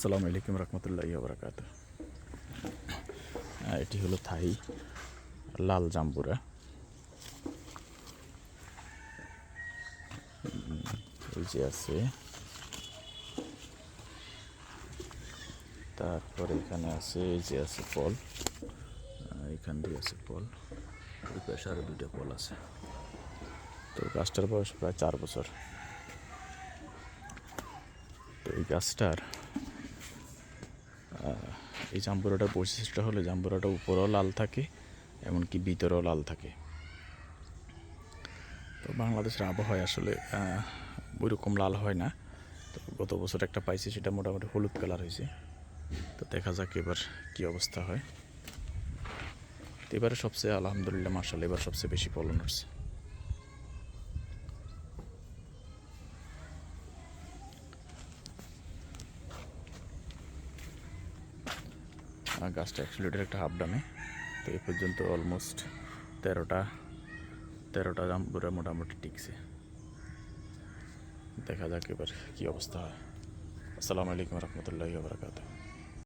আসসালামু আলাইকুম রহমতুল্লাহ বরাকাত এটি হলো থাই, লাল জাম্বুরা। এই যে আছে। তারপরে এখানে আছে, এই যে আছে ফল এখান দিয়ে আছে ফল ওই পাশে দুইটা ফল আছে। তো গাছটার বয়স প্রায় চার বছর। তো এই গাছটার এই জাম্বুরাটার বৈশিষ্ট্য হলো জাম্বুরাটা উপরেও লাল থাকে, এমনকি ভিতরেও লাল থাকে। তো বাংলাদেশের আবহাওয়া আসলে ওইরকম লাল হয় না। তো গত বছর একটা পাইছি, সেটা মোটামুটি হলুদ কালার হয়েছে। তো দেখা যাক এবার কী অবস্থা হয়। এবারে সবচেয়ে, আলহামদুলিল্লাহ মার্শাল এবার সবচেয়ে বেশি ফলন হচ্ছে। গাছটা একশো লিটার একটা হাফ ডামে তো এ পর্যন্ত অলমোস্ট তেরোটা তেরোটা দাম জাম্বুরা মোটামুটি টিকছে। দেখা যাক এবার কী অবস্থা হয়। আসসালামু আলাইকুম রহমতুল্লাহি বারকাতুহ।